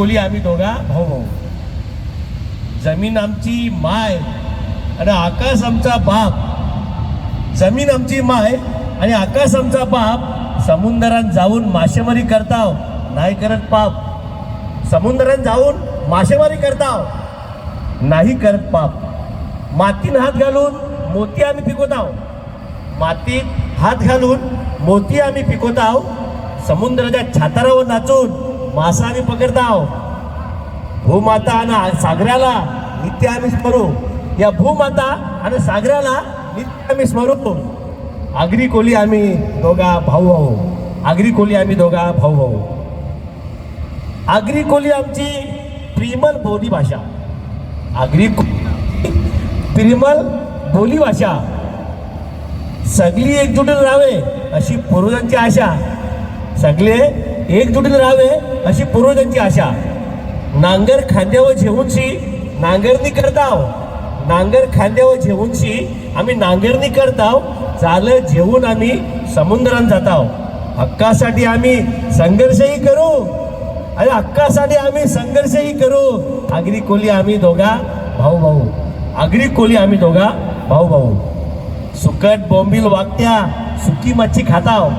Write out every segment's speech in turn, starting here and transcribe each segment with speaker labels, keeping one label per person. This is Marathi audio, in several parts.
Speaker 1: कोली आम्ही दोघा. भाऊ भाऊ जमीन आमची माय आणि आकाश आमचा बाप. जमीन आमची माय आणि आकाश आमचा बाप समुद्रात जाऊन मासेमारी करताव. नाही करत पाप. समुद्रात जाऊन मासेमारी करताव. नाही करत पाप. मातीत हात घालून मोती आम्ही पिकवताव. मातीत हात घालून मोती आम्ही पिकवताव. समुद्राच्या छातारावर नाचून मासाने पकडताव भूमाता आणि सागराला नित्य आम्ही स्मरू। या भूमाता आणि सागराला नित्य आम्ही स्मरू। आगरी कोली आम्ही दोघा भाऊ भाऊ आगरी कोली आम्ही दोघा भाऊ भाऊ आगरी कोली आमची प्रिमल बोली भाषा। आगरी को- प्रिमल बोली भाषा। सगळी एकजुटीने राहावे अशी पूर्वजांची आशा। सगळे एकजुटीने राहावे अशी पूर्वजांची आशा. नांगर खांद्यावर झेवूनशी नांगरणी करताव. नांगर खांद्यावर झेवूनशी आम्ही नांगरणी करताव. चालत जेवून आम्ही समुद्रात जाताव. हक्कासाठी आम्ही संघर्षही करू. अरे हक्कासाठी आम्ही संघर्षही करू. आगरी कोली आम्ही दोघा भाऊ भाऊ. आगरी कोली आम्ही दोघा भाऊ भाऊ. सुकट बोंबील वागत्या सुकी मच्छी खाताव.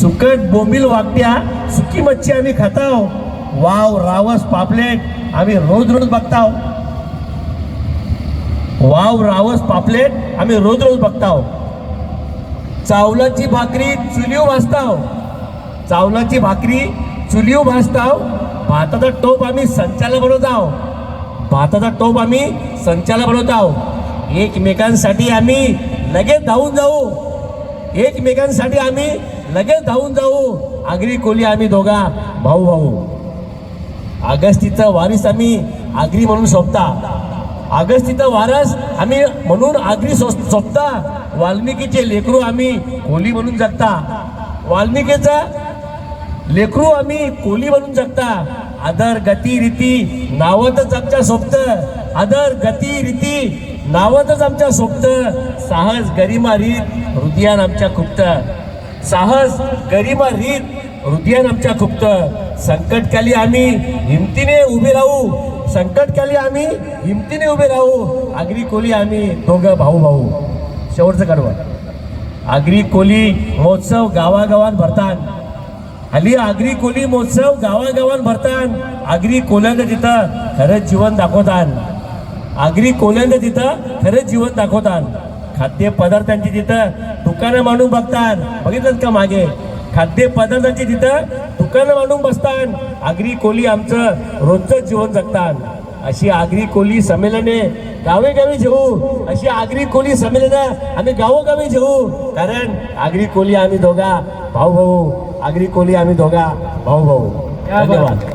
Speaker 1: सुकट बोंबील वागट्या सुकी मच्छी आम्ही खाताव. वाव रावस पापलेट आम्ही रोज रोज बघताव. वाव रावस पापलेट आम्ही रोज रोज बघताव. चावलाची भाकरी चुलीव भाजताव. चावलाची भाकरी चुलीव भाजताव. भाताचा टोप आम्ही संचाला बनवताव. भाताचा टोप आम्ही संचाला बनवताव. एकमेकांसाठी आम्ही लगेच धावून जाऊ. एकमेकांसाठी आम्ही लगेच धावून जाऊ. आगरी कोली आम्ही दोघा. भाऊ भाऊ. अगस्तीचा वारीस आम्ही आगरी म्हणून सोपता अगस्तीचा वारस आम्ही म्हणून आगरी सो- सोपता वाल्मिकीचे लेकरू आम्ही कोली म्हणून जगता. वाल्मिकीचा लेकरू आम्ही कोली म्हणून जगता. आदर गती रीती नावातच आमच्यासोबत आदर गती रीती नावातच आमच्यासोबत साहस गरिमा रीत हृदयान आमच्या खुपत. साहस गरिमा रीत हृदयान आमच्या खुपत संकटकाली आम्ही हिमतीने उभे राहू। संकटकाली आम्ही हिमतीने उभे राहू। आगरी कोली आम्ही दोघं भाऊ भाऊ। शेवटचं कडवं। आगरी कोली महोत्सव गावागावात भरतात हल्ली आगरी कोली महोत्सव गावागावात भरतात आगरी कोल्यांना तिथं खरंच जीवन दाखवतात आगरी कोल्यांना तिथं खरंच जीवन दाखवतात खाद्य पदार्थांची तिथं दुकानं मांडून बघतात. बघितलं का मागे? खाद्य पदार्थांची तिथं दुकानं मांडून बसतात. आगरी कोली आमचं रोजचं जीवन जगतात. अशी आगरी कोली संमेलने गावे गावी घेऊ. अशी आगरी कोली संमेलनं आम्ही गावोगावी घेऊ. कारण आगरी कोली आम्ही दोघा भाऊ भाऊ. आगरी कोली आम्ही दोघा भाऊ भाऊ. धन्यवाद.